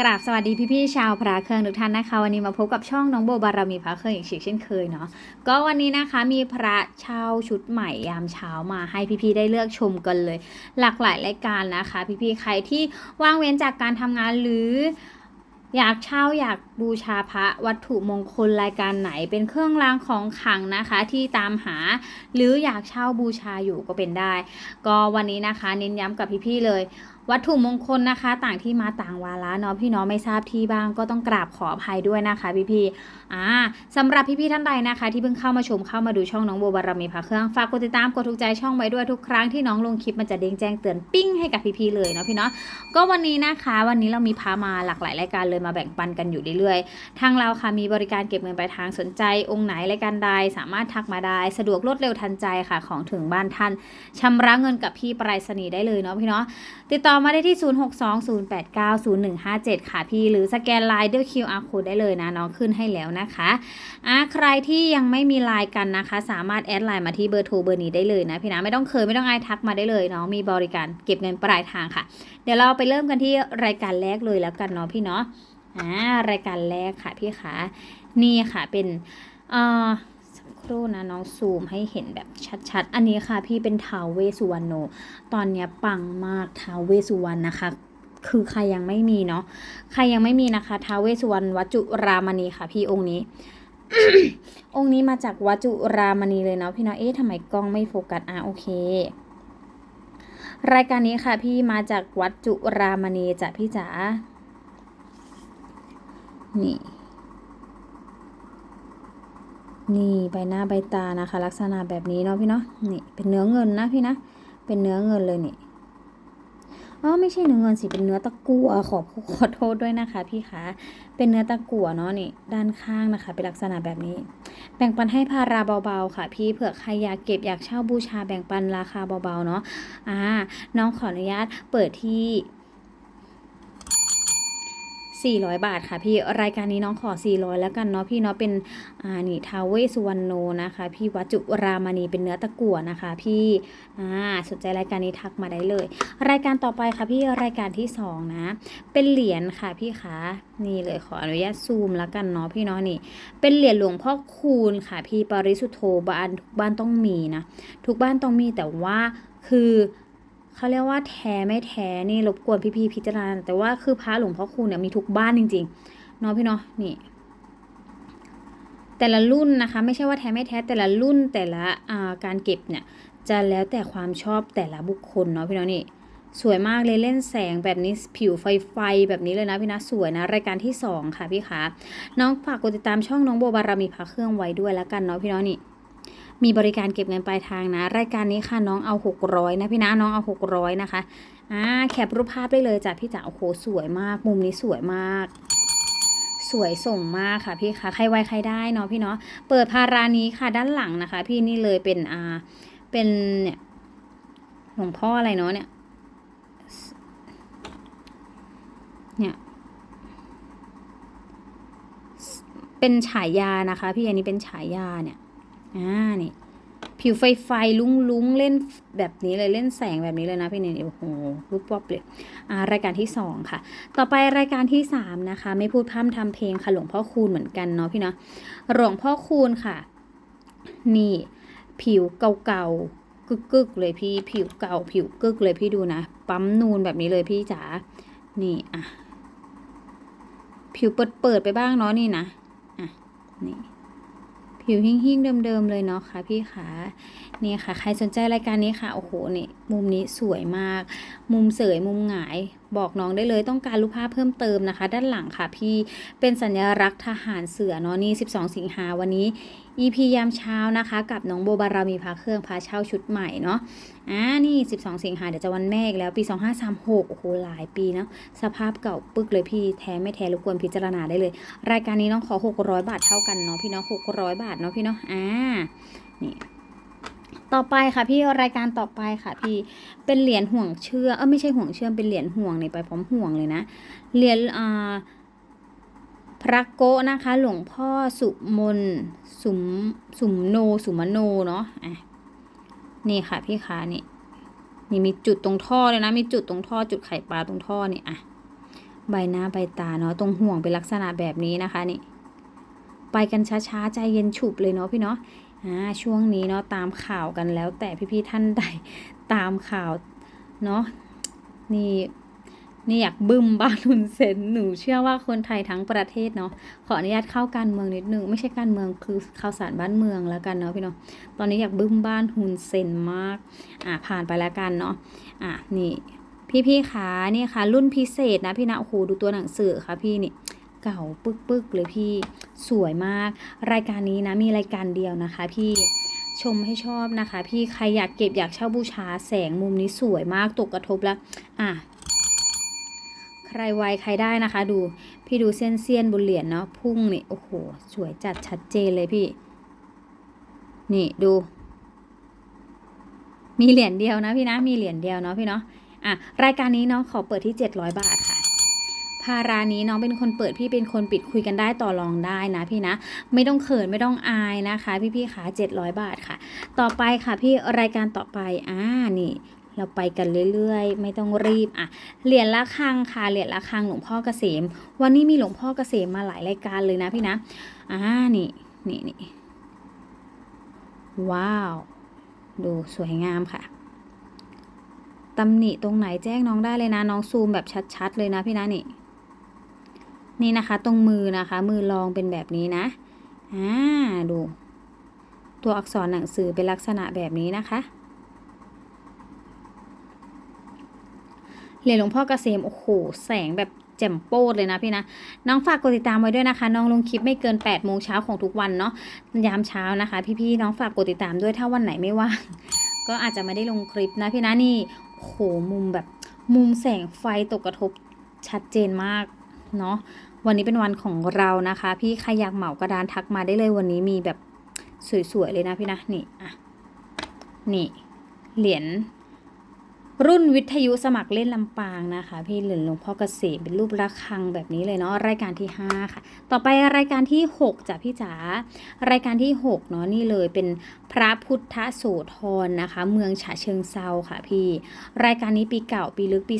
กราบสวัสดีพี่ๆชาวพระเครื่องทุกท่านนะคะ วันนี้มาพบกับช่องน้องโบบารมีพระเครื่องอีกเช่นเคยเนาะก็วันนี้นะคะมีพระเช่าชุดใหม่ยามเช้ามาให้พี่ๆได้เลือกชมกันเลย หลากหลายรายการนะคะ พี่ๆใครที่ว่างเว้นจากการทำงานหรืออยากเช่าอยากบูชาพระวัตถุมงคลรายการไหนเป็นเครื่องรางของขลังนะคะที่ตามหา หรืออยากเช่าบูชาอยู่ก็เป็นได้ ก็วันนี้นะคะเน้นย้ำกับพี่ๆเลย วัตถุมงคลนะคะ ต่างที่มาต่างวาระเนาะพี่น้องไม่ทราบที่บ้างก็ต้องกราบขออภัยด้วยนะคะพี่ๆอ่าสำหรับพี่ๆท่านใดนะคะ ที่เพิ่งเข้ามาชมเข้ามาดูช่องน้องโบบารมีพระเครื่องฝากกดติดตามกดถูกใจช่องไว้ด้วยทุกครั้งที่น้องลงคลิปมันจะเด้งแจ้งเตือนปิ้งให้กับพี่ๆเลยเนาะพี่เนาะก็วันนี้นะคะ วันนี้เรามีพามาหลากหลายรายการเลยมาแบ่งปันกันอยู่เรื่อยๆ ทางเราค่ะมีบริการเก็บเงินปลายทางสนใจ องค์ไหนรายการใดสามารถทักมาได้สะดวกรวดเร็วทันใจค่ะของถึงบ้านท่านชำระเงินกับพี่ไปรษณีย์ได้เลยเนาะพี่เนาะติดต่อมาได้ที่ 0620890157 ค่ะพี่ หรือสแกนไลน์ด้วย QR code ได้เลยนะน้องขึ้นให้แล้วนะคะอะใครที่ยังไม่มีไลน์กันนะคะ สามารถแอดไลน์มาที่เบอร์โทรเบอร์นี้ได้เลยนะพี่นะไม่ต้องเคยไม่ต้องอายทักมาได้เลยเนาะมีบริการเก็บเงินปลายทางค่ะ เดี๋ยวเราไปเริ่มกันที่รายการแรกเลยแล้วกันเนาะพี่เนาะอ่ารายการแรกค่ะพี่คะนี่ค่ะเป็นอ่อสัก ครู่นะน้องซูมให้เห็นแบบชัดๆ อันนี้ค่ะพี่เป็นทาวเวสุวรรณโน ตอนเนี้ยปังมากทาวเวสุวรรณนะคะคือใครยังไม่มีเนาะ ใครยังไม่มีนะคะ ท้าวเวสุวรรณวัจุรามณีค่ะ พี่องค์นี้ องค์นี้มาจากวัจุรามณีเลยเนาะพี่เนาะ เอ๊ะทำไมกล้องไม่โฟกัส อะโอเค รายการนี้ค่ะ พี่มาจากวัจุรามณีจ้ะพี่จ๋า นี่ นี่ใบหน้าใบตานะคะ ลักษณะแบบนี้เนาะพี่เนาะนี่เป็นเนื้อเงินนะพี่นะ เป็นเนื้อเงินเลยนี่อ๋อไม่ใช่เนื้อเงินสิเป็นเนื้อตะกั่วขอขอโทษด้วยนะคะพี่คะเป็นเนื้อตะกั่วเนาะนี่ด้านข้างนะคะ เป็นลักษณะแบบนี้ แบ่งปันให้พาราเบาๆค่ะ พี่เผื่อใครอยากเก็บอยากเช่าบูชาแบ่งปันราคาเบาๆเนาะอ่าน้องขออนุญาตเปิดที่ 400 บาทค่ะพี่รายการนี้น้องขอ 400 แล้วกันเนาะพี่เนาะเป็นอ่านี่ทาวเวสุวรรณโนนะคะ พี่วัจุรามณีเป็นเนื้อตะกั่วนะคะ พี่อ่าสนใจรายการนี้ทักมาได้เลย รายการต่อไปค่ะพี่รายการที่สองนะ เป็นเหรียญค่ะพี่คะนี่เลยขออนุญาตซูมแล้วกันเนาะพี่เนาะนี่ เป็นเหรียญหลวงพ่อคูณค่ะ พี่ปริสุทธโธบ้านทุกบ้านต้องมีนะทุกบ้านต้องมีแต่ว่าคือ เขาเรียกว่าแท้ไม่แท้นี่รบกวนพี่ๆพิจารณาแต่ว่าคือพระหลวงพ่อคูณเนี่ยมีทุกบ้านจริงๆเนาะพี่เนาะนี่ แต่ละรุ่นนะคะ ไม่ใช่ว่าแท้ไม่แท้แต่ละรุ่นแต่ละาการเก็บเนี่ยจะแล้วแต่ความชอบแต่ละบุคคลเนาะพี่เนาะนี่สวยมากเลยเล่นแสงแบบนี้ผิวไฟไฟแบบนี้เลยนะพี่นะสวยนะ รายการที่สองค่ะพี่คะน้องฝากกดติดตามช่องน้องโบบารมีพระเครื่องไว้ด้วยแล้วกันเนาะพี่เนาะนี่ มีบริการเก็บเงินปลายทางนะ รายการนี้ค่ะน้องเอา 600 นะพี่นะน้องเอา 600 นะคะอ่าแคปรูปภาพได้เลยจ้ะพี่จ๋าโอ้โหสวยมาก มุมนี้สวยมากสวยส่งมากค่ะพี่คะใครไวใครได้เนาะพี่เนาะเปิดพารานี้ค่ะด้านหลังนะคะ พี่นี่เลยเป็นอ่าเป็นเนี่ยหลวงพ่ออะไรเนาะเนี่ยเนี่ยเป็นฉายานะคะ พี่อันนี้เป็นฉายาเนี่ย อ่านี่ ผิวไฟไฟลุ้งลุ้งเล่นแบบนี้เลยเล่นแสงแบบนี้เลยนะพี่เนี่ยโอ้โหรูปป๊อปเลยอ่ารายการที่สองค่ะ ต่อไปรายการที่สามนะคะ ไม่พูดพร่ำทำเพลงค่ะหลวงพ่อคูณเหมือนกันเนาะพี่เนาะหลวงพ่อคูณค่ะ นี่ ผิวเก่าๆกึกกึกๆเลยพี่ผิวเก่า ผิวกึกเลยพี่ดูนะปั๊มนูนแบบนี้เลยพี่จ๋านี่อะผิวเปิดเปิดๆไปบ้างเนาะนี่นะอะนี่ ผิวหิ้งๆเดิมๆเลยเนาะค่ะพี่ขานี่ค่ะ ใครสนใจรายการนี้ค่ะ โอ้โหนี่มุมนี้สวยมาก มุมเสยมุมหงายบอกน้องได้เลยต้องการรูปภาพเพิ่มเติมนะคะ ด้านหลังค่ะพี่เป็นสัญลักษณ์ทหารเสือเนาะนี่ 12 สิงหาวันนี้ EP ยามเช้านะคะ กับน้องโบบารามีพาเครื่องพาเช่าชุดใหม่เนาะอ่านี่ 12 สิงหาเดี๋ยวจะวันแม่อีกแล้วปี 2536 โอ้โหหลายปีเนาะสภาพเก่าปึกเลยพี่แท้ไม่แท้รบกวนพิจารณาได้เลย รายการนี้น้องขอ 600 บาทเท่ากันเนาะพี่เนาะ600 บาทเนาะพี่เนาะอ่านี่ ต่อไปค่ะพี่รายการต่อไปค่ะพี่เป็นเหรียญห่วงเชื่อเออไม่ใช่ห่วงเชื่อเป็นเหรียญห่วงนี่ไปพร้อมห่วงเลยนะเหรียญอ่าพระโกะนะคะ หลวงพ่อสุมนสุมสุมโนสุมโนเนาะอะนี่ค่ะพี่คะนี่นี่มีจุดตรงท่อเลยนะมีจุดตรงท่อจุดไข่ปลาตรงท่อนี่อะใบหน้าใบตาเนาะตรงห่วงเป็นลักษณะแบบนี้นะคะนี่ ไปกันช้าๆ ใจเย็นฉุบเลยเนาะพี่เนาะ ช่วงนี้เนาะตามข่าวกันแล้ว แต่พี่ๆท่านใดตามข่าวเนาะนี่นี่อยากบึ้มบ้านหุนเซนหนูเชื่อว่าคนไทยทั้งประเทศเนาะขออนุญาตเข้าการเมืองนิดนึงไม่ใช่การเมืองคือข่าวสารบ้านเมืองแล้วกันเนาะพี่เนาะตอนนี้อยากบึ้มบ้านหุนเซนมากอ่าผ่านไปแล้วกันเนาะอะนี่พี่ๆคะนี่ค่ะรุ่นพิเศษนะพี่นะโอ้โหดูตัวหนังสือค่ะพี่นี่เก่าปึกๆเลยพี่ สวยมาก รายการนี้นะมีรายการเดียวนะคะพี่ชมให้ชอบนะคะ พี่ใครอยากเก็บอยากเช่าบูชาแสงมุมนี้สวยมากตกกระทบแล้ว อะ ใครไวใครได้นะคะ ดู พี่ดูเส้นเสี้ยนบนเหรียญเนาะพุ่งนี่โอ้โห สวยจัดชัดเจนเลยพี่ นี่ดู มีเหรียญเดียวนะพี่นะ มีเหรียญเดียวเนาะพี่เนาะอะรายการนี้เนาะขอเปิดที่ 700 บาทค่ะารานี้น้องเป็นคนเปิดพี่เป็นคนปิดคุยกันได้ต่อรองได้นะพี่นะ ไม่ต้องเขินไม่ต้องอายนะคะ พี่พี่ๆขา700 บาทค่ะ ต่อไปค่ะพี่รายการต่อไปอ่านี่เราไปกันเรื่อยๆ ไม่ต้องรีบอะเหรียญละครังค่ะเหรียญละครังหลวงพ่อเกษม วันนี้มีหลวงพ่อเกษมมาหลายรายการเลยนะพี่นะอ่านี่นี่นี่ว้าว ดูสวยงามค่ะตำหนิตรงไหนแจ้งน้องได้เลยนะ น้องซูมแบบชัดๆ เลยนะพี่นะนี่ นี่นะคะ ตรงมือนะคะ มือรองเป็นแบบนี้นะอ่าดู ตัวอักษรหนังสือเป็นลักษณะแบบนี้นะคะเหรียญหลวงพ่อเกษมโอ้โหแสงแบบแจ่มโป้ดเลยนะพี่นะ น้องฝากกดติดตามไว้ด้วยนะคะ น้องลงคลิปไม่เกิน8ปดโมงเช้าของทุกวันเนาะยามเช้านะคะ พี่ๆน้องฝากกดติดตามด้วยถ้าวันไหนไม่ว่าง ก็อาจจะไม่ได้ลงคลิปนะพี่นะนี่โอ้โหมุมแบบมุมแสงไฟตกกระทบชัดเจนมากเนาะ วันนี้เป็นวันของเรานะคะ พี่ใครอยากเหมากระดานทักมาได้เลยวันนี้มีแบบสวยๆเลยนะพี่นะนี่อะนี่เหรียญรุ่นวิทยุสมัครเล่นลำปางนะคะ พี่เหรียญหลวงพ่อเกษมเป็นรูประฆังแบบนี้เลยเนาะรายการที่ 5 ค่ะ ต่อไปรายการที่ 6จ้ะพี่จ๋ารายการที่ 6 เนาะนี่เลยเป็นพระพุทธโสธรนะคะ เมืองฉะเชิงเซาค่ะ พี่รายการนี้ปีเก่าปีลึกปี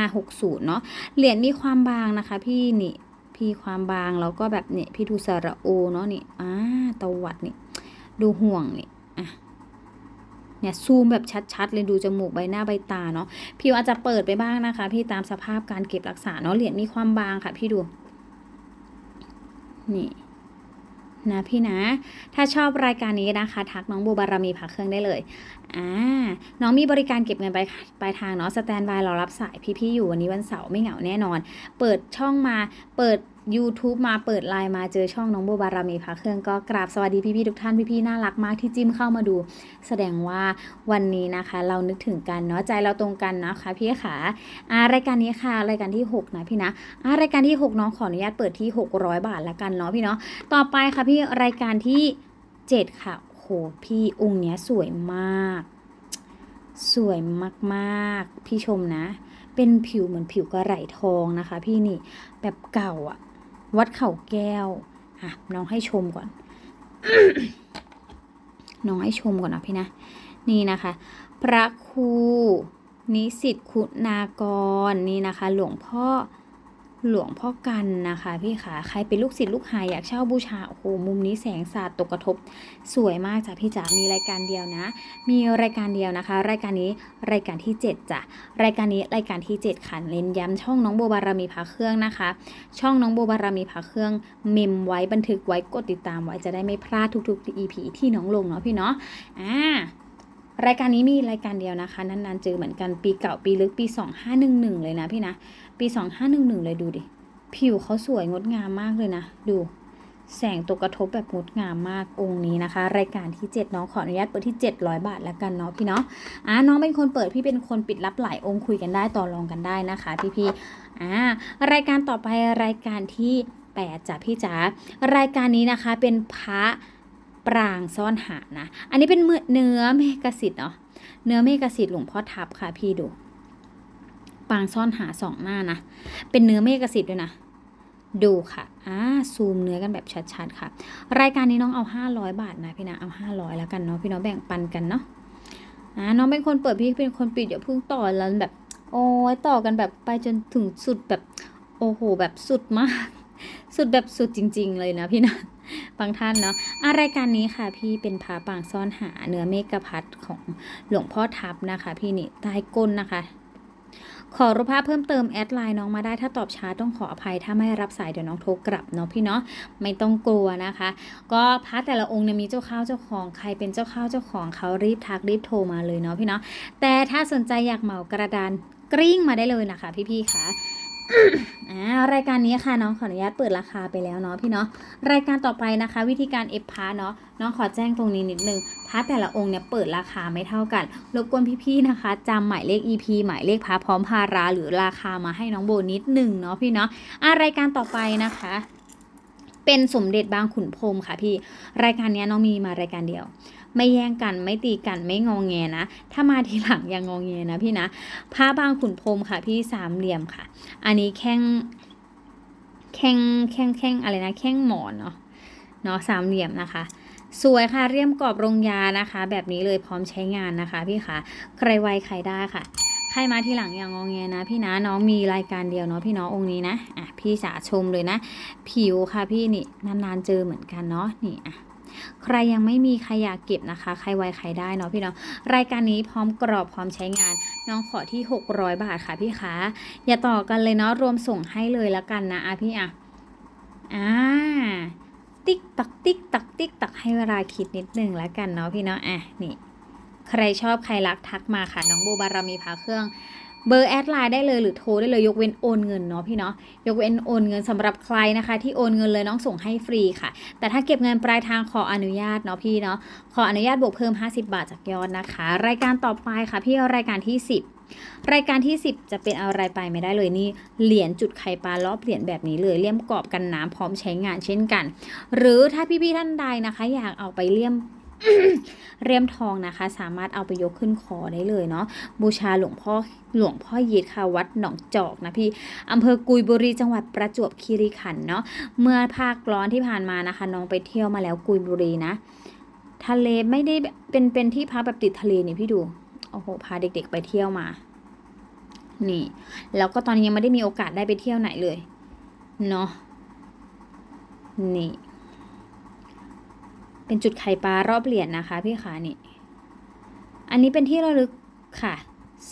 2560 เนาะเหรียญมีความบางนะคะ พี่นี่ พี่ความบางแล้วก็แบบเนี่ยพี่ดูสระโอเนาะนี่อ่าตวัดนี่ดูห่วงนี่อะเนี่ยซูมแบบชัดๆเลยดูจมูกใบหน้าใบตาเนาะผิวอาจจะเปิดไปบ้างนะคะ พี่ตามสภาพการเก็บรักษาเนาะเหรียญมีความบางค่ะ พี่ดู นี่ นะพี่นะ ถ้าชอบรายการนี้นะคะ ทักน้องบูบารมีผักเครื่องได้เลยอ่าน้องมีบริการเก็บเงินไปปลายทางเนาะสแตนบายรอรับสายพี่ๆอยู่วันนี้วันเสาร์ไม่เหงาแน่นอน เปิดช่องมาเปิด YouTube มาเปิดไลน์มาเจอช่องน้องโบบารมีผักเครื่องก็กราบสวัสดีพี่ๆทุกท่านพี่ๆน่ารักมากที่จิ้มเข้ามาดู แสดงว่าวันนี้นะคะ เรานึกถึงกันเนาะใจเราตรงกันนะคะพี่ขาอารายการนี้ค่ะ รายการที่หกนะพี่นะอารายการที่หกน้องขออนุญาตเปิดที่ 600 บาทละกันเนาะพี่เนาะต่อไปค่ะพี่รายการที่ 7 ค่ะโอ้โหพี่องค์เนี้ยสวยมาก สวยมากๆ พี่ชมนะ เป็นผิวเหมือนผิวกระไหลทองนะคะ พี่นี่แบบเก่าอะ วัดเข่าแก้ว อะ น้องให้ชมก่อน น้องให้ชมก่อนนะพี่นะ นี่นะคะ พระครูนิสิตคุณากร นี่นะคะ หลวงพ่อ หลวงพ่อกันนะคะพี่ขาใครเป็นลูกศิษย์ลูกหาอยากเช่าบูชาโอ้โหมุมนี้แสงสาดตกกระทบ สวยมากจ้ะพี่จ๋ามีรายการเดียวนะ มีรายการเดียวนะคะ รายการนี้รายการที่ 7จ้ะรายการนี้รายการที่ 7ค่ะเน้นย้ำช่องน้องโบบารมีพาเครื่องนะคะ ช่องน้องโบบารมีพาเครื่องเมมไว้บันทึกไว้กดติดตามไว้จะได้ไม่พลาดทุกๆ EP ที่น้องลงเนาะพี่เนาะอ่ารายการนี้มีรายการเดียวนะคะนานๆเจอเหมือนกันปีเก่าปีลึกปี 2511 เลยนะพี่นะ ปี 2511 เลยดูดิ ผิวเขาสวยงดงามมากเลยนะ ดู แสงตกกระทบแบบงดงามมากองค์นี้นะคะ รายการที่ 7 น้องขออนุญาตเปิดที่ 700 บาทแล้วกันเนาะพี่เนาะอ่าน้องเป็นคนเปิดพี่เป็นคนปิดรับหลายองค์คุยกันได้ต่อรองกันได้นะคะ พี่พี่ๆอ่ารายการต่อไปรายการที่8จ้ะพี่จ๋ารายการนี้นะคะเป็นพระปรางซ่อนหานะ อันนี้เป็นเนื้อเมกสิทธิ์เนาะ เนื้อเมกสิทธิ์หลวงพ่อทับค่ะพี่ดู ปางซ่อนหาสองหน้านะ เป็นเนื้อเมกสิทธิ์ด้วยนะ ดูค่ะอ่าซูมเนื้อกันแบบชัดๆค่ะ รายการนี้น้องเอา 500 บาทนะพี่นะเอา500แล้วกันเนาะพี่น้องแบ่งปันกันเนาะอ่าน้องเป็นคนเปิดพี่เป็นคนปิดอย่าเพิ่งต่อแล้วแบบ โอ้ยต่อกันแบบไปจนถึงสุดแบบโอ้โหแบบสุดมาก สุดแบบสุดจริง ๆ เลยนะพี่นะบางท่านเนาะอะรายการนี้ค่ะ พี่เป็นพระปางซ่อนหาเนื้อเมกะพัดของหลวงพ่อทับนะคะ พี่นี่ใต้ก้นนะคะ ขอรูปภาพเพิ่มเติมแอดไลน์น้องมาได้ถ้าตอบช้าต้องขออภัย ถ้าไม่รับสายเดี๋ยวน้องโทรกลับเนาะพี่เนาะไม่ต้องกลัวนะคะ ก็พระแต่ละองค์เนี่ยมีเจ้าข้าวเจ้าของใครเป็นเจ้าข้าวเจ้าของเขารีบทักรีบโทรมาเลยเนาะพี่เนาะแต่ถ้าสนใจอยากเหมากระดานกริ้งมาได้เลยนะคะ พี่ๆคะ อ่ารายการนี้ค่ะน้องขออนุญาตเปิดราคาไปแล้วเนาะพี่เนาะรายการต่อไปนะคะ วิธีการเอฟพาเนาะน้องขอแจ้งตรงนี้นิดนึงพาแต่ละองค์เนี่ยเปิดราคาไม่เท่ากันรบกวนพี่ๆนะคะจำหมายเลข EP หมายเลขพาพร้อมพาราหรือราคามาให้น้องโบนิดหนึ่งเนาะพี่เนาะอ่ารายการต่อไปนะคะเป็นสมเด็จบางขุนพรมค่ะพี่ รายการนี้น้องมีมารายการเดียว ไม่แย่งกันไม่ตีกันไม่งองแงนะ ถ้ามาทีหลังย่างงองแงนะพี่นะพระบางขุนพรมค่ะ พี่สามเหลี่ยมค่ะ อันนี้แข้งแข้งแข้งแข้งอะไรนะแข้งหมอนเนาะเนาะสามเหลี่ยมนะคะสวยค่ะเรียมกรอบรงยานะคะ แบบนี้เลยพร้อมใช้งานนะคะพี่คะใครไวใครได้ค่ะ ใครมาทีหลังอย่างงองแงนะ พี่นะน้องมีรายการเดียวเนาะพี่เนาะองค์นี้นะอะพี่สาชมเลยนะ ผิวค่ะพี่นี่นานๆเจอเหมือนกันเนาะนี่อะ ใครยังไม่มีใครอยากเก็บนะคะ ใครไวใครได้เนาะพี่เนาะรายการนี้พร้อมกรอบพร้อมใช้งาน น้องขอที่ 600 บาทค่ะพี่คะอย่าต่อกันเลยเนาะรวมส่งให้เลยแล้วกันนะอะพี่อะอ่าติ๊กตักติ๊กตักติ๊กตักให้เวลาคิดนิดนึงแล้วกันเนาะพี่เนาะอะนี่ ใครชอบใครรักทักมาค่ะ น้องโบบารมีพาเครื่อง เบอร์แอดไลน์ได้เลยหรือโทรได้เลยยกเว้นโอนเงินเนาะพี่เนาะยกเว้นโอนเงินสำหรับใครนะคะ ที่โอนเงินเลยน้องส่งให้ฟรีค่ะ แต่ถ้าเก็บเงินปลายทางขออนุญาตเนาะพี่เนาะขออนุญาตบวกเพิ่ม 50 บาทจากยอดนะคะ รายการต่อไปค่ะพี่รายการที่ 10รายการที่ 10 จะเป็นอะไรไปไม่ได้เลยนี่เหรียญจุดไข่ปลารอบเหรียญแบบนี้เลยเลี่ยมกรอบกันน้ำพร้อมใช้งานเช่นกัน หรือถ้าพี่ๆท่านใดนะคะ อยากเอาไปเลี่ยม เรียมทองนะคะ สามารถเอาไปยกขึ้นคอได้เลยเนาะบูชาหลวงพ่อหลวงพ่อยีดค่ะวัดหนองจอกนะพี่อำเภอกุยบุรีจังหวัดประจวบคีรีขันธ์เนาะเมื่อภาคร้อนที่ผ่านมานะคะ น้องไปเที่ยวมาแล้วกุยบุรีนะ ทะเลไม่ได้เป็นเป็นที่พักแบบติดทะเลนี่พี่ดูโอ้โหพาเด็ก ๆ ไปเที่ยวมา นี่ แล้วก็ตอนนี้ยังไม่ได้มีโอกาสได้ไปเที่ยวไหนเลยเนาะนี่ เป็นจุดไข่ปลารอบเหรียญนะคะพี่ขานี่ อันนี้เป็นที่ระลึกค่ะ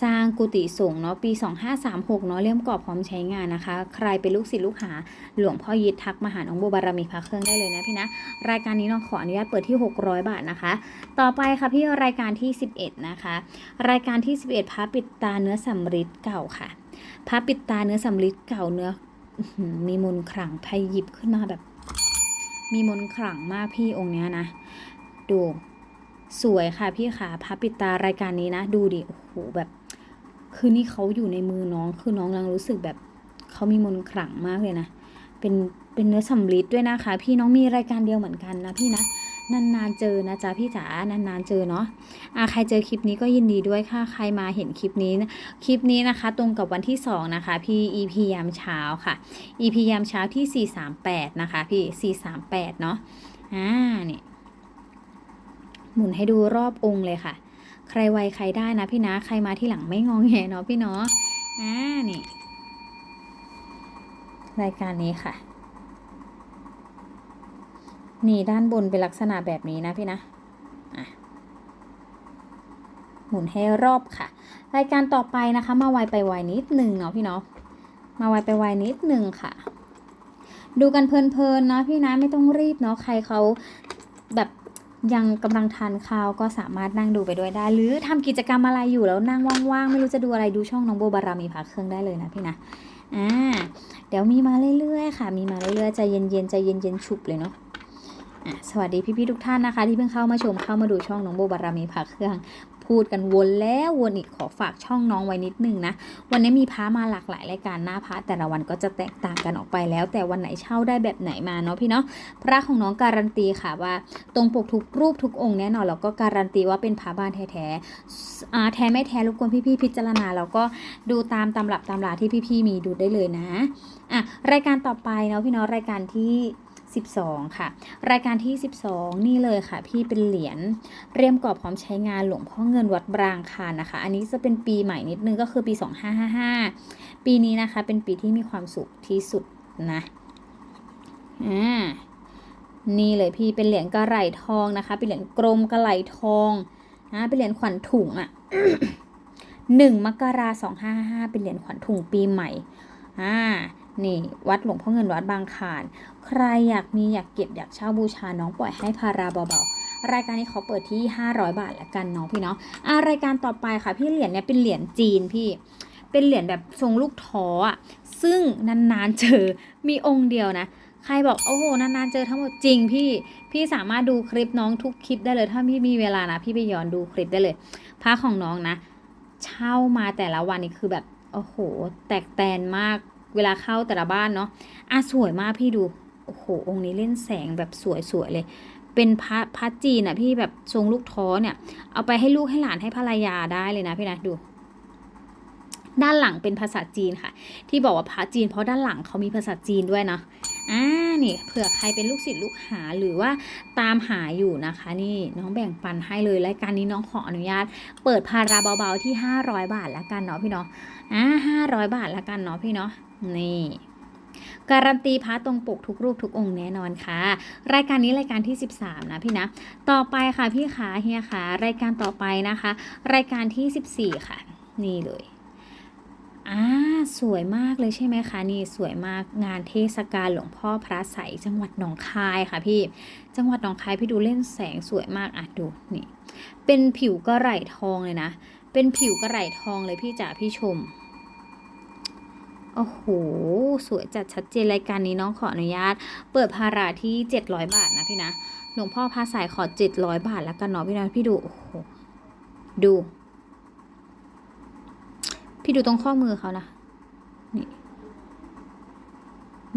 สร้างกุฏิสงฆ์เนาะปี 2536 เนาะเลี่ยมกรอบพร้อมใช้งานนะคะ ใครเป็นลูกศิษย์ลูกหา หลวงพ่อยิดทักมาหาองโบบารมีพระเครื่องได้เลยนะพี่นะ รายการนี้น้องขออนุญาตเปิดที่ 600 บาทนะคะ ต่อไปค่ะพี่รายการที่ 11 นะคะ รายการที่ 11พระปิดตาเนื้อสำริดเก่าค่ะพระปิดตาเนื้อสำริดเก่าเนื้อมีมนต์ขลังไพหยิบขึ้นมาแบบ มีมนขลังมากพี่องค์เนี้ยนะ ดูสวยค่ะพี่ขาพระปิดตารายการนี้นะ ดูดิ โอ้โหแบบ คือนี่เขาอยู่ในมือน้องคือน้องกำลังรู้สึกแบบเขามีมนขลังมากเลยนะ เป็นเป็นเนื้อสำลิดด้วยนะคะ พี่น้องมีรายการเดียวเหมือนกันนะพี่นะ นานๆเจอนะจ๊ะพี่จ๋านานๆเจอเนาะอะใครเจอคลิปนี้ก็ยินดีด้วยค่ะ ใครมาเห็นคลิปนี้ คลิปนี้นะคะ ตรงกับวันที่ 2 นะคะ พี่ EP ยามเช้าค่ะ EP ยามเช้าที่ 438 นะคะ พี่ 438 เนาะอ่านี่หมุนให้ดูรอบองค์เลยค่ะ ใครไวใครได้นะพี่นะ ใครมาที่หลังไม่งองแงเนาะพี่เนาะอ่านี่รายการนี้ค่ะ นี่ด้านบนเป็นลักษณะแบบนี้นะพี่นะหมุนให้รอบค่ะ รายการต่อไปนะคะ มาไวไปไวนิดหนึ่งเนาะพี่เนาะมาไวไปไวนิดหนึ่งค่ะ ดูกันเพลินๆเนาะพี่นะไม่ต้องรีบเนาะใครเขาแบบยังกำลังทานข้าวก็สามารถนั่งดูไปด้วยได้ หรือทำกิจกรรมอะไรอยู่แล้วนั่งว่างๆ ไม่รู้จะดูอะไรดูช่องน้องโบบารามีพาเครื่องได้เลยนะพี่นะอ่าเดี๋ยวมีมาเรื่อยๆค่ะ มีมาเรื่อยๆใจเย็นๆใจเย็นๆฉุบเลยเนาะ สวัสดีพี่ๆทุกท่านนะคะ ที่เพิ่งเข้ามาชมเข้ามาดูช่องน้องโบบารามีพาเครื่องพูดกันวนแล้ววนอีกขอฝากช่องน้องไว้นิดนึงนะ วันนี้มีพระมาหลากหลายรายการหน้าพระแต่ละวันก็จะแตกต่างกันออกไปแล้ว แต่วันไหนเช่าได้แบบไหนมาเนาะพี่เนาะพระของน้องการันตีค่ะว่า ตรงปกทุกรูปทุกองค์แน่นอนแล้วก็การันตีว่าเป็นพระบ้านแท้ๆแท้ไม่แท้รบกวนพี่ๆพิจารณาแล้วก็ดูตามตำรับตำราที่พี่ๆมีดูได้เลยนะอะรายการต่อไปเนาะพี่เนาะรายการที่ 12 ค่ะ รายการที่ 12 นี่เลยค่ะ พี่เป็นเหรียญเรียมกรอบพร้อมใช้งานหลวงพ่อเงินวัดบรางคารนะคะ อันนี้จะเป็นปีใหม่นิดนึงก็คือปี 2555 ปีนี้นะคะ เป็นปีที่มีความสุขที่สุดนะอ่านี่เลยพี่เป็นเหรียญกระไหลทองนะคะ เป็นเหรียญกลมกระไหลทองนะเป็นเหรียญขวัญถุงอะ่ะหนึ่งมกราสองห้าห้าเป็นเหรียญขวัญถุงปีใหม่อ่า นี่วัดหลวงพ่อเงินวัดบางขาน ใครอยากมีอยากเก็บอยากเช่าบูชาน้องปล่อยให้พาราเบาๆรายการนี้เขาเปิดที่ 500 บาทละกันเนาะพี่เนาะอ่ารายการต่อไปค่ะพี่เหรียญเนี่ยเป็นเหรียญจีนพี่ เป็นเหรียญแบบทรงลูกท้ออะซึ่งนานๆเจอมีองค์เดียวนะใครบอกโอ้โหนานๆเจอทั้งหมดจริงพี่พี่สามารถดูคลิปน้องทุกคลิปได้เลยถ้าพี่มีเวลานะพี่ไปย้อนดูคลิปได้เลยพระของน้องนะ เช่ามาแต่ละวันนี่คือแบบโอ้โห แตกแตนมาก เวลาเข้าแต่ละบ้านเนาะอะสวยมากพี่ดูโอ้โหองค์นี้เล่นแสงแบบสวยๆเลย เป็นพระพระจีนอะพี่แบบทรงลูกท้อเนี่ยเอาไปให้ลูกให้หลานให้ภรรยาได้เลยนะพี่นะดูด้านหลังเป็นภาษาจีนค่ะ ที่บอกว่าพระจีนเพราะด้านหลังเขามีภาษาจีนด้วยเนาะอ่านี่เผื่อใครเป็นลูกศิษย์ลูกหาหรือว่าตามหาอยู่นะคะ นี่น้องแบ่งปันให้เลยรายการนี้น้องขออนุญาต เปิดพาราเบาๆที่ 500 บาทแล้วกันเนาะพี่เนาะอ่าห้าร้อยบาทแล้วกันเนาะพี่เนาะ นี่การันตีพระตรงปกทุกรูปทุกองค์แน่นอนค่ะ รายการนี้รายการที่ 13 นะพี่นะ ต่อไปค่ะพี่ขาเฮียค่ะรายการต่อไปนะคะ รายการที่ 14 ค่ะ นี่เลยอ่าสวยมากเลยใช่ไหมคะนี่สวยมากงานเทศกาลหลวงพ่อพระใสจังหวัดหนองคายค่ะพี่ จังหวัดหนองคายพี่ดูเล่นแสงสวยมากอะดูนี่เป็นผิวกระไหล่ทองเลยนะ เป็นผิวกระไหล่ทองเลยพี่จ๋าพี่ชม โอ้โห สวยจัดชัดเจนรายการนี้น้องขออนุญาต เปิดพาราที่ 700 บาทนะพี่นะ หลวงพ่อพาสายขอ 700 บาทแล้วกันเนาะพี่นะพี่ดูโอ้โหดู พี่ดูตรงข้อมือเขานะ นี่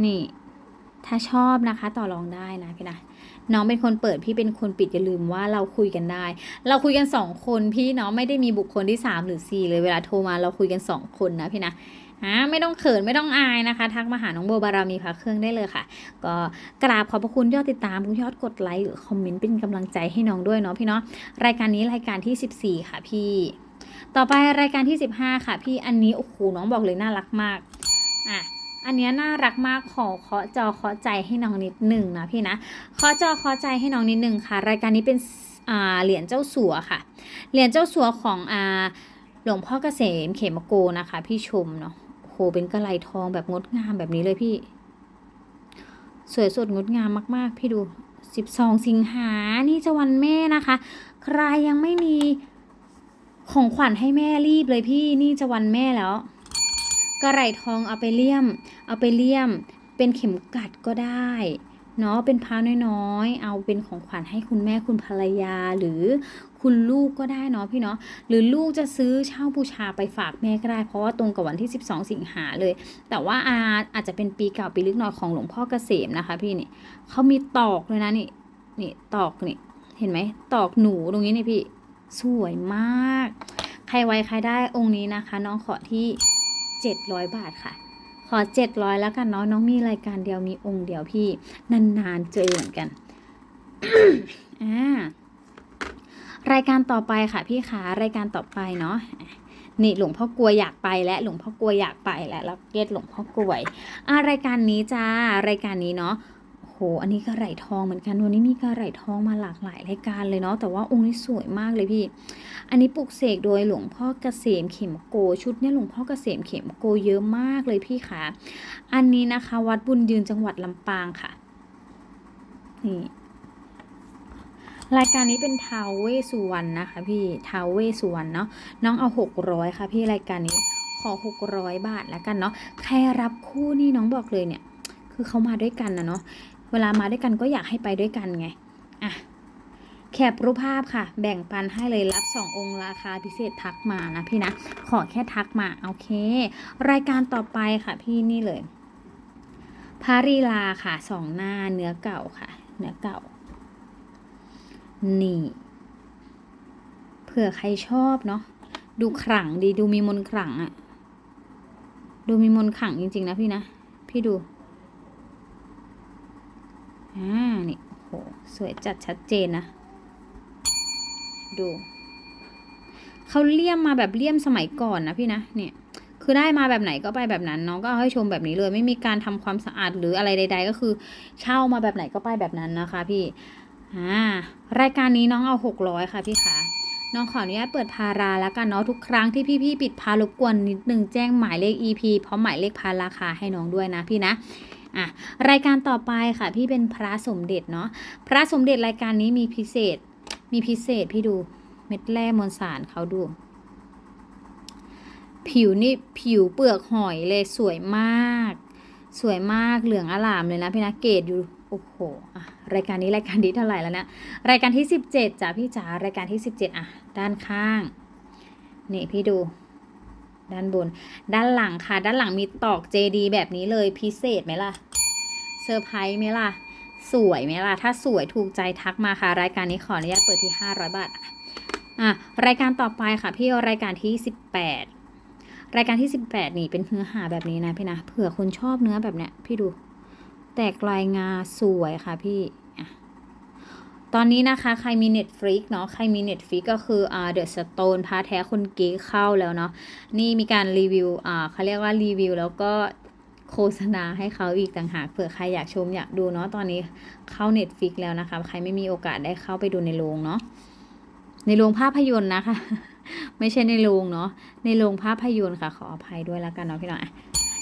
นี่ ถ้าชอบนะคะต่อรองได้นะพี่นะน้องเป็นคนเปิดพี่เป็นคนปิดอย่าลืมว่าเราคุยกันได้ เราคุยกันสองคนพี่เนาะไม่ได้มีบุคคลที่สามหรือสี่เลยเวลาโทรมาเราคุยกันสองคนนะพี่นะ อ่าไม่ต้องเขินไม่ต้องอายนะคะ ทักมาหาน้องโบบารามีพระเครื่องได้เลยค่ะ ก็กราบขอบพระคุณยอดติดตามยอดกดไลค์หรือคอมเมนต์เป็นกำลังใจให้น้องด้วยเนาะพี่เนาะรายการนี้รายการที่ 14 ค่ะพี่ ต่อไปรายการที่ 15 ค่ะ พี่อันนี้โอ้โหน้องบอกเลยน่ารักมากอะอันเนี้ยน่ารักมากขอเคาะจอเคาะใจให้น้องนิดหนึ่งนะพี่นะเคาะจอเคาะใจให้น้องนิดหนึ่งค่ะ รายการนี้เป็นอ่าเหรียญเจ้าสัวค่ะ เหรียญเจ้าสัวของอ่าหลวงพ่อเกษมเขมโกนะคะ พี่ชมเนาะ หเป็นกระไหลทองแบบงดงามแบบนี้เลยพี่ สวยสดงดงามมากๆ พี่ดู 12 สิงหา นี่จะวันแม่นะคะ ใครยังไม่มีของขวัญให้แม่รีบเลยพี่ นี่จะวันแม่แล้ว กระไหลทองเอาไปเลี่ยม เอาไปเลี่ยม เป็นเข็มกัดก็ได้เนาะเป็นพาน้อยๆ เอาเป็นของขวัญให้คุณแม่คุณภรรยาหรือ คุณลูกก็ได้เนาะพี่เนาะหรือลูกจะซื้อเช่าบูชาไปฝากแม่ก็ได้ เพราะว่าตรงกับวันที่ 12 สิงหาเลย แต่ว่าอาอาจจะเป็นปีเก่าปีลึกหน่อยของหลวงพ่อเกษมนะคะ พี่นี่เขามีตอกเลยนะนี่นี่ตอกนี่เห็นไหมตอกหนูตรงนี้นี่พี่สวยมาก ใครไวใครได้องค์นี้นะคะ น้องขอที่ 700 บาทค่ะ ขอ 700 แล้วกันเนาะน้องมีรายการเดียวมีองค์เดียวพี่ นานๆเจอเหมือนกันอ่า รายการต่อไปค่ะพี่ขารายการต่อไปเนาะนี่หลวงพ่อกลัวยอยากไปและหลวงพ่อกลัวยอยากไปและแล้วเกตหลวงพ่อกลวยอ่ารายการนี้จ้ารายการนี้เนาะโหอันนี้กระไหลทองเหมือนกันวันนี้มีกระไหลทองมาหลากหลายรายการเลยเนาะแต่ว่าองค์นี้สวยมากเลยพี่ อันนี้ปลุกเสกโดยหลวงพ่อเกษมเขมโกชุดเนี้ยหลวงพ่อเกษมเขมโกเยอะมากเลยพี่ค่ะ อันนี้นะคะ วัดบุญยืนจังหวัดลำปางค่ะนี่ รายการนี้เป็นทาวเวสุวรรณนะคะ พี่ทาวเวสุวรรณเนาะน้องเอาหกร้อยค่ะ พี่รายการนี้ขอหกร้อยบาทแล้วกันเนาะใครรับคู่นี่น้องบอกเลยเนี่ย คือเขามาด้วยกันนะเนาะเวลามาด้วยกันก็อยากให้ไปด้วยกันไงอะแคปรูปภาพค่ะ แบ่งปันให้เลยรับสององค์ราคาพิเศษทักมานะพี่นะ ขอแค่ทักมา โอเค รายการต่อไปค่ะพี่นี่เลยพารีลาค่ะสองหน้าเนื้อเก่าค่ะ เนื้อเก่า นี่ เผื่อใครชอบเนาะดูขลังดีดูมีมนขลังอะดูมีมนขลังจริง ๆ นะพี่นะ พี่ดูอ่านี่โอ้โหสวยจัดชัดเจนนะ ดูเขาเลี่ยมมาแบบเลี่ยมสมัยก่อนนะพี่นะเนี่ย คือได้มาแบบไหนก็ไปแบบนั้นเนาะก็เอาให้ชมแบบนี้เลย ไม่มีการทำความสะอาดหรืออะไรใด ๆ ก็คือ เช่ามาแบบไหนก็ไปแบบนั้นนะคะ พี่ อ่ารายการนี้น้องเอาหกร้อยค่ะพี่ขาน้องขออนุญาตเปิดพาราแล้วกันเนาะทุกครั้งที่พี่ๆปิดพารบกวนนิดนึงแจ้งหมายเลข EP เพราะหมายเลขพาราคาให้น้องด้วยนะพี่นะอะรายการต่อไปค่ะพี่เป็นพระสมเด็จเนาะพระสมเด็จรายการนี้มีพิเศษ มีพิเศษพี่ดูเม็ดแร่มวลสารเขาดู ผิวนี่ผิวเปลือกหอยเลยสวยมาก สวยมากเหลืองอลามเลยนะพี่นะเกรดอยู่โอ้โหอะ รายการนี้รายการที่เท่าไหร่แล้วนะ รายการที่สิบเจ็ดจ้ะพี่จ๋ารายการที่สิบเจ็ดอะ ด้านข้าง นี่พี่ดู ด้านบน ด้านหลังค่ะ ด้านหลังมีตอกเจดีแบบนี้เลยพิเศษไหมล่ะเซอร์ไพรส์ไหมล่ะ สวยไหมล่ะ ถ้าสวยถูกใจทักมาค่ะ รายการนี้ขออนุญาตเปิดที่ 500 บาท อะ รายการต่อไปค่ะ พี่รายการที่ 18 รายการที่ 18 นี่เป็นเนื้อหาแบบนี้นะพี่นะเผื่อคนชอบเนื้อแบบเนี้ยพี่ดู แตกลายงาสวยค่ะพี่ตอนนี้นะคะใครมี Netflix เนาะใครมี Netflix ก็คืออ่า The Stone พาแท้คนเก๋เข้าแล้วเนาะนี่มีการรีวิวอ่าเขาเรียกว่ารีวิว แล้วก็โฆษณาให้เขาอีกต่างหากเผื่อใครอยากชมอยากดูเนาะตอนนี้เข้า Netflix แล้วนะคะ ใครไม่มีโอกาสได้เข้าไปดูในโรงเนาะในโรงภาพยนตร์นะคะ ไม่ใช่ในโรงเนาะในโรงภาพยนตร์ค่ะขออภัยด้วยแล้วกันเนาะพี่น้อง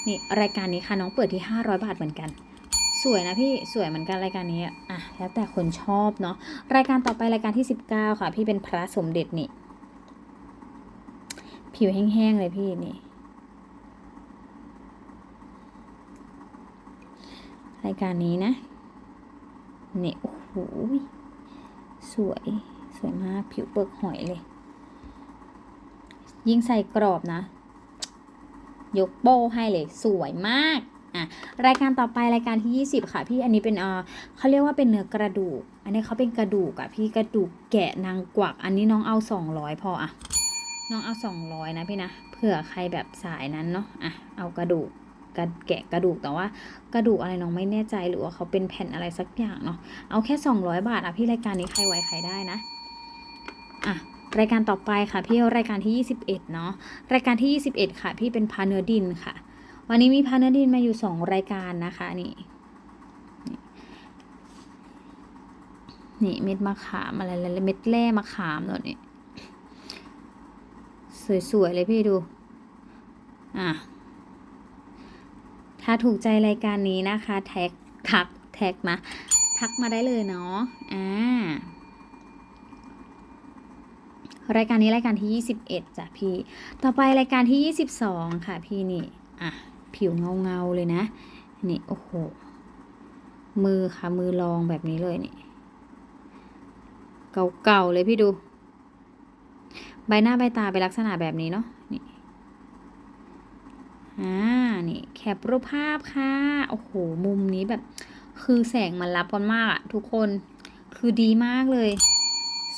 นี่รายการนี้ค่ะน้องเปิดที่ 500 บาทเหมือนกัน สวยนะพี่สวยเหมือนกันรายการนี้อะแล้วแต่คนชอบเนาะรายการต่อไปรายการที่ 19 ค่ะ พี่เป็นพระสมเด็จนี่ ผิวแห้งๆเลยพี่นี่รายการนี้นะเนี่ยโอ้โหสวยสวยมากผิวเปลือกหอยเลย ยิ่งใส่กรอบนะ ยกโป้ให้เลย สวยมาก อะรายการต่อไปรายการที่ 20 ค่ะ พี่อันนี้เป็นเออเขาเรียกว่าเป็นเนื้อกระดูก อันนี้เขาเป็นกระดูกอะพี่กระดูกแกะนางกวัก อันนี้น้องเอา 200 พออะน้องเอา 200 นะพี่นะเผื่อใครแบบสายนั้นเนาะอะเอากระดูกกระแกะกระดูกแต่ว่ากระดูกอะไรน้องไม่แน่ใจหรือว่าเขาเป็นแผ่นอะไรสักอย่างเนาะเอาแค่ 200 บาทอะพี่รายการนี้ใครไวใครได้นะอะรายการต่อไปค่ะพี่รายการที่ 21 เนาะรายการที่ 21 ค่ะ พี่เป็นพาเนื้อดินค่ะ วันนี้มีพานดินมาอยู่ 2 รายการนะคะนี่นี่เม็ดมะขามอะไรอะไรเม็ดแร่มะขามเนาะนี่สวย ๆ เลยพี่ดู อะ ถ้าถูกใจรายการนี้นะคะ แท็กทักแท็กนะทักมาได้เลยเนาะ อ่ารายการนี้รายการที่ 21จ้ะพี่ ต่อไปรายการที่ 22 ค่ะพี่นี่ อะ ผิวเงาเงาๆเลยนะ นี่โอ้โห มือค่ะมือรองแบบนี้เลยนี่ เก่าๆเลยพี่ดู ใบหน้าใบตาเป็นลักษณะแบบนี้เนาะ นี่ อ่า นี่แคปรูปภาพค่ะ โอ้โห มุมนี้แบบ คือแสงมันรับกันมากอะทุกคน คือดีมากเลย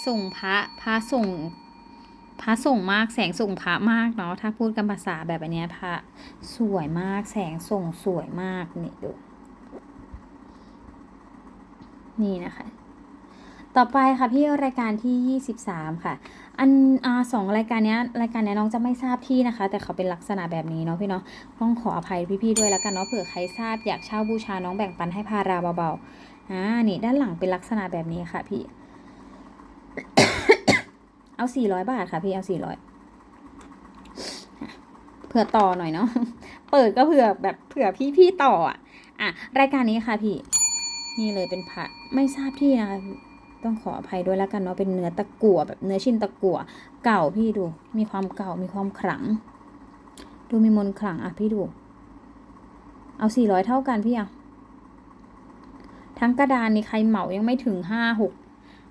ส่งพระพระส่ง พระส่งมากแสงส่งพระมากเนาะถ้าพูดกันภาษาแบบอันเนี้ยพระสวยมากแสงส่งสวยมากนี่ดูนี่นะคะ ต่อไปค่ะพี่รายการที่ 23 ค่ะ อันอ่าสองรายการนี้รายการนี้น้องจะไม่ทราบที่นะคะ แต่เขาเป็นลักษณะแบบนี้เนาะพี่เนาะต้องขออภัยพี่ๆด้วยแล้วกันเนาะเผื่อใครทราบอยากเช่าบูชาน้องแบ่งปันให้พาราเบาๆอ่านี่ด้านหลังเป็นลักษณะแบบนี้ค่ะพี่ เอาสี่ร้อยบาทค่ะพี่เอาสี่ร้อยเผื่อต่อหน่อยเนาะเปิดก็เผื่อแบบเผื่อพี่พี่ต่ออะอะรายการนี้ค่ะพี่ นี่เลยเป็นผัดไม่ทราบที่นะคะต้องขออภัยด้วยแล้วกันเนาะเป็นเนื้อตะกั่วแบบเนื้อชิ้นตะกั่วเก่าพี่ดู มีความเก่ามีความขลัง ดูมีมนขลังอะพี่ดู เอาสี่ร้อยเท่ากันพี่อะทั้งกระดานนี่ใครเหมายังไม่ถึงห้าหก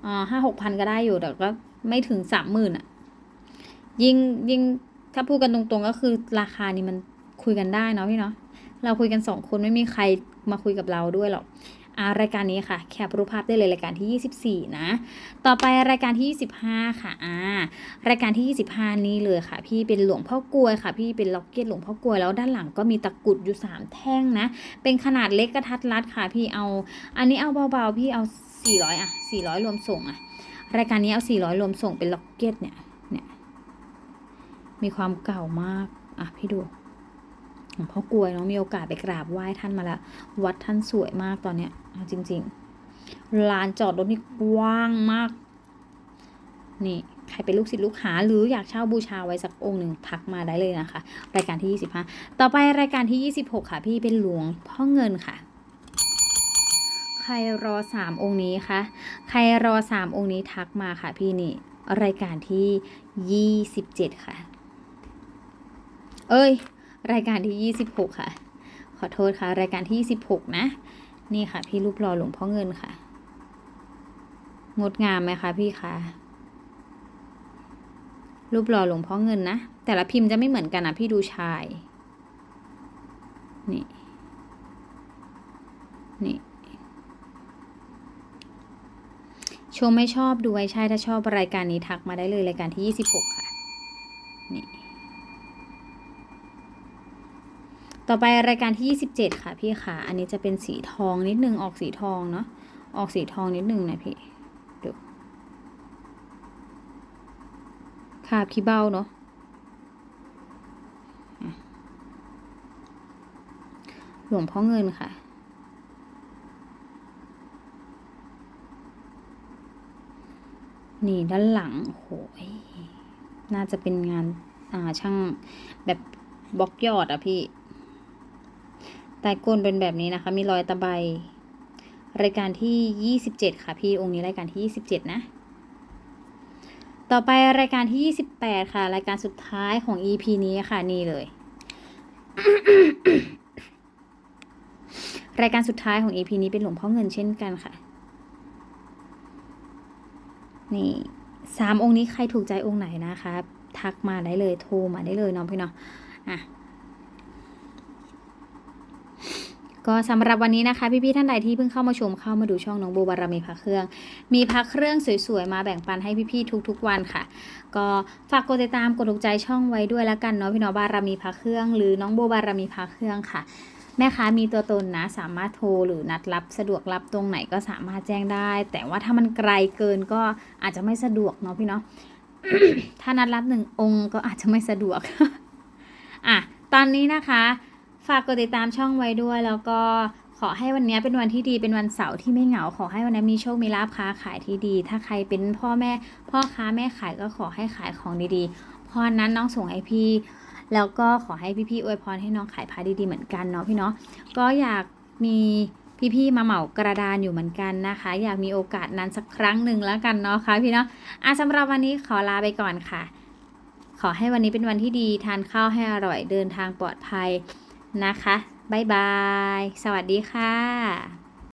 อ่าห้าหกพันก็ได้อยู่แต่ก็ ไม่ถึงสามหมื่นอะ ยิ่งยิ่งถ้าพูดกันตรงๆก็คือราคานี่มันคุยกันได้เนาะพี่เนาะเราคุยกันสองคนไม่มีใครมาคุยกับเราด้วยหรอกอ่ารายการนี้ค่ะ แคปรูปภาพได้เลยรายการที่ 24 นะ ต่อไปรายการที่ 25 ค่ะอ่ารายการที่ 25 นี้เลยค่ะ พี่เป็นหลวงพ่อกลวยค่ะ พี่เป็นล็อกเก็ตหลวงพ่อกลวยแล้วด้านหลังก็มีตะกรุดอยู่ 3 แท่งนะ เป็นขนาดเล็กกระทัดรัดค่ะ พี่เอา อันนี้เอาเบาๆ พี่เอา 400 อะ 400 รวมส่งอะ รายการนี้เอา 400 รวมส่งเป็นล็อกเก็ตเนี่ย เนี่ย มีความเก่ามาก อะ พี่ดูหลวงพ่อกลวยเนาะมีโอกาสไปกราบไหว้ท่านมาล้ววัดท่านสวยมากตอนเนี้ยจริง ๆ ลานจอดรถนี่กว้างมาก นี่ใครเป็นลูกศิษย์ลูกหา หรืออยากเช่าบูชาไว้สักองค์หนึ่งทักมาได้เลยนะคะ รายการที่ 25 ต่อไปรายการที่ 26 ค่ะ พี่เป็นหลวงพ่อเงินค่ะ ใครรอสามองค์นี้คะใครรอสามองค์นี้ทักมาค่ะพี่นี่ รายการที่ยี่สิบเจ็ดค่ะ เอ้ย รายการที่ยี่สิบหกค่ะ ขอโทษค่ะ รายการที่ยี่สิบหกนะ นี่ค่ะ พี่รูปรอหลวงพ่อเงินค่ะ งดงามไหมคะพี่คะรูปรอหลวงพ่อเงินนะ แต่ละพิมพ์จะไม่เหมือนกันนะพี่ดูชาย นี่ นี่ ชมไม่ชอบดูไว้ใช่ถ้าชอบรายการนี้ทักมาได้เลยรายการที่ 26 ค่ะ นี่ ต่อไปรายการที่ 27 ค่ะพี่ค่ะ อันนี้จะเป็นสีทองนิดนึงออกสีทองเนาะ ออกสีทองนิดนึงนะพี่ ดูคาบขี้เบ้าเนาะอะหลวงพ่อเงินค่ะ นี่ด้านหลังโหยน่าจะเป็นงานอ่าช่างแบบบล็อกยอดอะพี่ใต้ก้นเป็นแบบนี้นะคะ มีรอยตะไบรายการที่ 27 ค่ะ พี่องค์นี้รายการที่ 27 นะ ต่อไปรายการที่ 28 ค่ะ รายการสุดท้ายของ EP นี้ค่ะนี่เลย รายการสุดท้ายของ EP นี้เป็นหลวงพ่อเงินเช่นกันค่ะ นี่สามองค์นี้ใครถูกใจองค์ไหนนะคะทักมาได้เลยโทรมาได้เลยน้องพี่เนาะอะก็สำหรับวันนี้นะคะ พี่ๆท่านใดที่เพิ่งเข้ามาชมเข้ามาดูช่องน้องโบบารมีพระเครื่อง มีพระเครื่องสวยๆมาแบ่งปันให้พี่ๆทุกๆวันค่ะ ก็ฝากกดติดตามกดถูกใจช่องไว้ด้วยแล้วกันเนาะพี่เนาะบารมีพระเครื่อง หรือน้องโบบารมีพระเครื่องค่ะ แม่ค้ามีตัวตนนะสามารถโทรหรือนัดรับสะดวกรับตรงไหนก็สามารถแจ้งได้ แต่ว่าถ้ามันไกลเกินก็อาจจะไม่สะดวกเนาะพี่เนาะถ้านัดรับหนึ่งองค์ก็อาจจะไม่สะดวกอะตอนนี้นะคะ ฝากกดติดตามช่องไว้ด้วยแล้วก็ขอให้วันนี้เป็นวันที่ดีเป็นวันเสาร์ที่ไม่เหงา ขอให้วันนี้มีโชคมีลาภค้าขายที่ดี ถ้าใครเป็นพ่อแม่ พ่อค้าแม่ขายก็ขอให้ขายของดีๆพรนั้นน้องส่งให้พี่ แล้วก็ขอให้พี่ๆอวยพรให้น้องขายพาดีๆเหมือนกันเนาะพี่เนาะก็อยากมีพี่ๆมาเหมากระดานอยู่เหมือนกันนะคะ อยากมีโอกาสนั้นสักครั้งหนึ่งแล้วกันเนาะค่ะพี่เนาะอะสำหรับวันนี้ขอลาไปก่อนค่ะ ขอให้วันนี้เป็นวันที่ดีทานข้าวให้อร่อยเดินทางปลอดภัยนะคะบ๊ายบาย สวัสดีค่ะ